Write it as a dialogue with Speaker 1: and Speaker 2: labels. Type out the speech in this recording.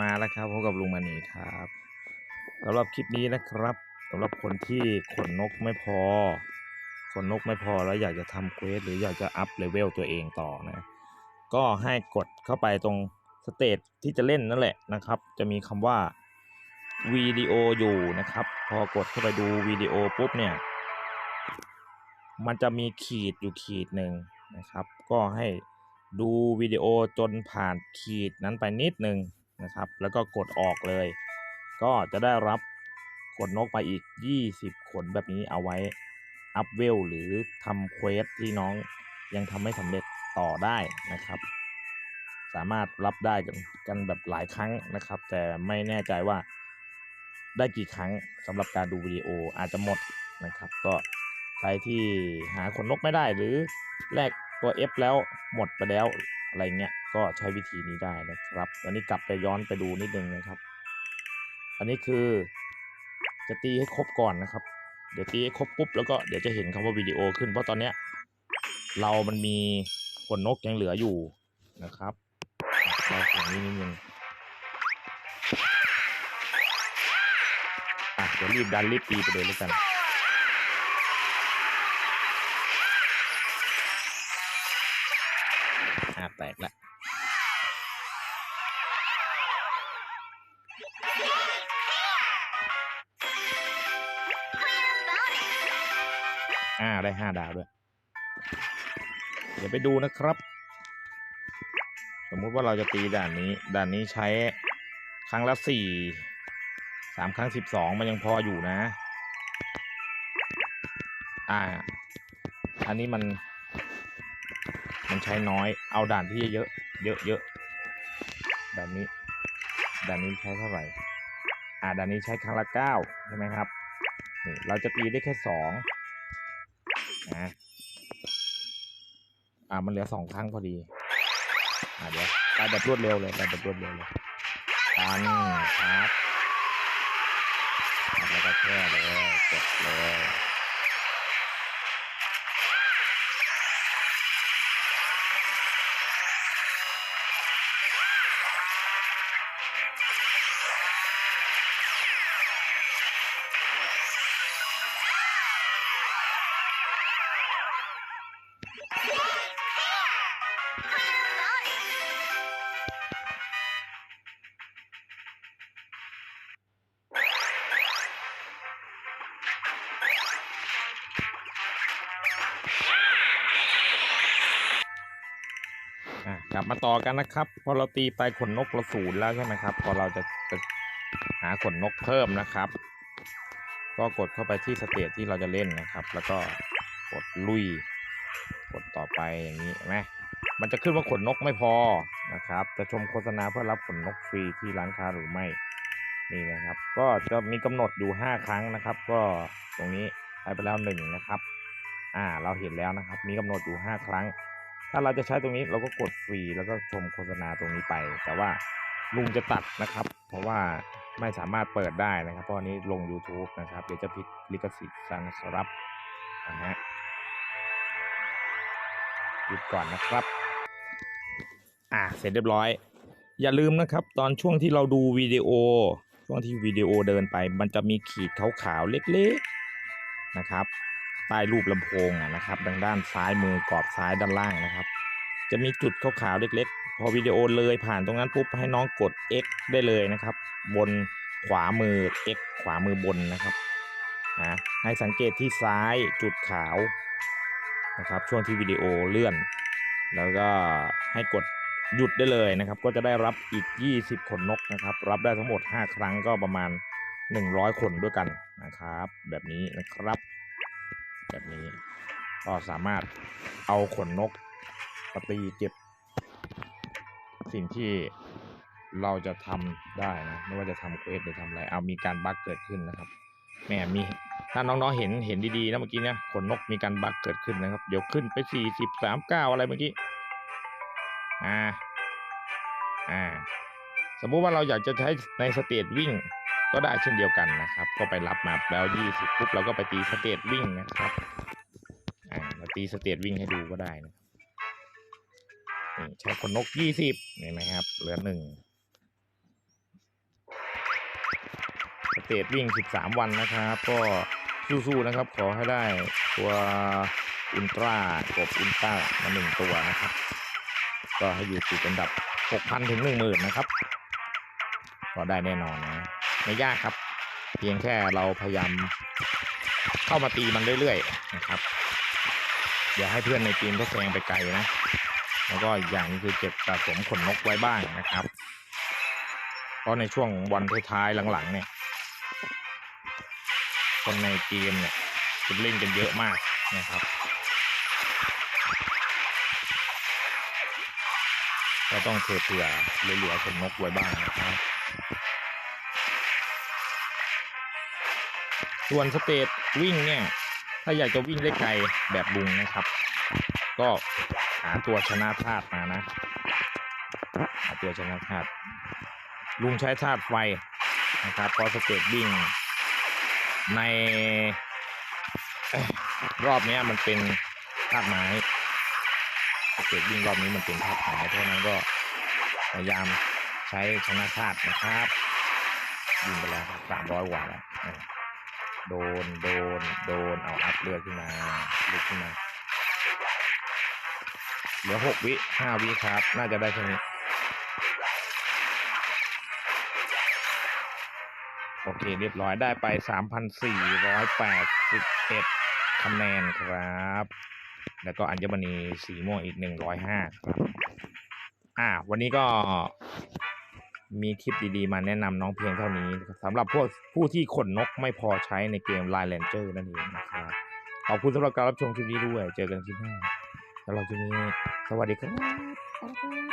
Speaker 1: มาแล้วครับพบกับลุงมณีครับสำหรับคลิปนี้นะครับสำหรับคนที่ขนนกไม่พอ ขนนกไม่พอแล้วอยากจะทำเควสหรืออยากจะอัพเลเวลตัวเองต่อนะ ก็ให้กดเข้าไปตรงสเตจที่จะเล่นนั่นแหละนะครับ จะมีคำว่าวิดีโออยู่นะครับ พอกดเข้าไปดูวิดีโอปุ๊บเนี่ย มันจะมีขีดอยู่ขีดหนึ่งนะครับ ก็ให้ดูวิดีโอจนผ่านขีดนั้นไปนิดหนึ่ง นะครับ แล้วก็กดออกเลย ก็จะได้รับขนนกไปอีก 20 ขนแบบนี้เอาไว้อัพเวลหรือทำเควสที่น้องยังทำไม่สำเร็จต่อได้นะครับ สามารถรับได้กันกันแบบหลายครั้งนะครับ แต่ไม่แน่ใจว่าได้กี่ครั้งสำหรับการดูวิดีโออาจจะหมดนะครับ ก็ใครที่หาขนนกไม่ได้หรือแลกตัว F แล้วหมดไปแล้ว อะไรเงี้ยก็ใช้วิธีนี้ได้นะครับอันนี้กลับไปย้อนไปดูนิดนึงนะครับ อันนี้คือจะตีให้ครบก่อนนะครับ เดี๋ยวตีให้ครบปุ๊บแล้วก็เดี๋ยวจะเห็นคำว่าวิดีโอขึ้นเพราะตอนเนี้ยเรามันมีขนนกยังเหลืออยู่นะครับเราอย่างนี้นิดนึงอะเดี๋ยวรีบดันรีบตีไปเลยแล้วกัน อ่าได้ห้าดาวด้วย เดี๋ยวไปดูนะครับ สมมุติว่าเราจะตีด่านนี้ ด่านนี้ใช้ครั้งละสี่สามครั้งสิบสองมันยังพออยู่นะ อ่า อันนี้มัน มันใช้น้อย เอาด่านที่เยอะเยอะเยอะด่านนี้ ด่านนี้ใช้เท่าไหร่ อ่าด่านนี้ใช้ครั้งละเก้าใช่ไหมครับ นี่เราจะตีได้แค่สอง นะอ่ามันเหลือสองครั้งพอดี อ่าเดี๋ยวไปแบบรวดเร็วเลยไปแบบรวดเร็วเลยตันครับแล้วก็แค่เลยกดเลย กลับมาต่อกันนะครับพอเราตีไปขนนกเราศูนย์แล้วใช่ไหมครับพอเราจะจะหาขนนกเพิ่มนะครับ ก็กดเข้าไปที่สเตจที่เราจะเล่นนะครับ แล้วก็กดลุย กดต่อไปอย่างนี้ไหมมันจะขึ้นว่าขนนกไม่พอนะครับ จะชมโฆษณาเพื่อรับขนนกฟรีที่ร้านค้าหรือไม่นี่นะครับ ก็จะมีกำหนดอยู่ 5 ครั้งนะครับ ก็ตรงนี้ใช้ไปแล้วหนึ่งนะครับ อ่าเราเห็นแล้วนะครับ มีกำหนดอยู่ 5 ครั้ง ถ้าเราจะใช้ตรงนี้เราก็กดฟรีแล้วก็ชมโฆษณาตรงนี้ไป แต่ว่าลุงจะตัดนะครับ เพราะว่าไม่สามารถเปิดได้นะครับ เพราะอันนี้ลง YouTube นะครับ เดี๋ยวจะผิดลิขสิทธิ์ซะนครับนะฮะหยุดก่อนนะครับ อ่าเสร็จเรียบร้อย อย่าลืมนะครับ ตอนช่วงที่เราดูวิดีโอ ช่วงที่วิดีโอเดินไป มันจะมีขีดขาวๆเล็ก ๆนะครับ ใต้รูปลำโพงนะครับทางด้านซ้ายมือกรอบซ้ายด้านล่างนะครับ จะมีจุดขาวๆเล็ก ๆ พอวิดีโอเลยผ่านตรงนั้นปุ๊บให้น้องกด X ได้เลยนะครับ บนขวามือ X ขวามือบนนะครับนะให้สังเกตที่ซ้ายจุดขาวนะครับ ช่วงที่วิดีโอเลื่อน แล้วก็ให้กดหยุดได้เลยนะครับ ก็จะได้รับอีก 20 ขนนกนะครับ รับได้ทั้งหมด 5 ครั้งก็ประมาณ 100 คนด้วยกันนะครับ แบบนี้นะครับ แบบนี้ ก็สามารถเอาขนนกปตีเก็บ สิ่งที่เราจะทำได้นะไม่ว่าจะทำเควสหรือทำอะไร เอามีการบั๊กเกิดขึ้นนะครับแหมมีถ้าน้องๆเห็นเห็นดีๆนะเมื่อกี้เนี่ยขนนกมีการบั๊กเกิดขึ้นนะครับ เดี๋ยวขึ้นไปสี่สิบสามเก้าอะไรเมื่อกี้อ่าอ่าสมมุติว่าเราอยากจะใช้ในสเตจวิ่ง ก็ได้เช่นเดียวกันนะครับ ก็ไปรับมาแล้วยี่สิบปุ๊บเราก็ไปตีสเตจวิ่งนะครับ อ่าเราตีสเตจวิ่งให้ดูก็ได้นะนี่ใช้คนนกยี่สิบเห็นไหมครับ เหลือหนึ่งเตจวิ่ง13วันนะครับ ก็สู้ๆนะครับ ขอให้ได้ตัวอุลตร้ากบอุลตร้ามาหนึ่งตัวนะครับ ก็ให้อยู่ติดอันดับ6,000ถึง10,000นะครับ ก็ได้แน่นอนนะ ไม่ยากครับ เพียงแค่เราพยายามเข้ามาตีมันเรื่อยๆนะครับอย่าให้เพื่อนในทีมเขาแซงไปไกลนะ แล้วก็อย่างนึงคือเก็บสะสมขนนกไว้บ้างนะครับ เพราะในช่วงวันท้ายๆหลังๆ เนี่ย คนในเกมเนี่ยจะเล่นกันเยอะมากนะครับก็ต้องเผื่อเผื่อๆเหลือๆขนนกไว้บ้างนะครับ ส่วนสเตจวิ่งเนี่ย ถ้าอยากจะวิ่งได้ไกลแบบลุงนะครับ ก็หาตัวชนะธาตุมานะ หาตัวชนะธาตุลุงใช้ธาตุไฟนะครับพราะสเตจวิ่ง ในรอบนี้มันเป็นธาตุไม้สเตจวิ่งรอบนี้มันเป็นธาตุไม้เพราะนั้นก็พยายามใช้ชนะธาตุนะครับวิ่งไปแล้วสามร้อยกว่าแล้ว โดน โดน โดน เอาอัพเลือดขึ้นมาเลือดขึ้นมา เหลือหกวิห้าวิครับ น่าจะได้แค่นี้ โอเค เรียบร้อยได้ไปสามพันสี่ร้อยแปดสิบเอ็ดคะแนนครับ แล้วก็อัญมณีสีม่วงอีกหนึ่งร้อยห้าครับ อ่า วันนี้ก็ มีคลิปดีๆ มาแนะนำน้องเพียงเท่านี้สำหรับพวกผู้ที่ขนนกไม่พอใช้ในเกม Line Ranger นั่นเองนะครับขอบคุณสำหรับการรับชมคลิปนี้ด้วย เจอกันคลิปหน้าสำหรับคลิปนี้ สวัสดีครับ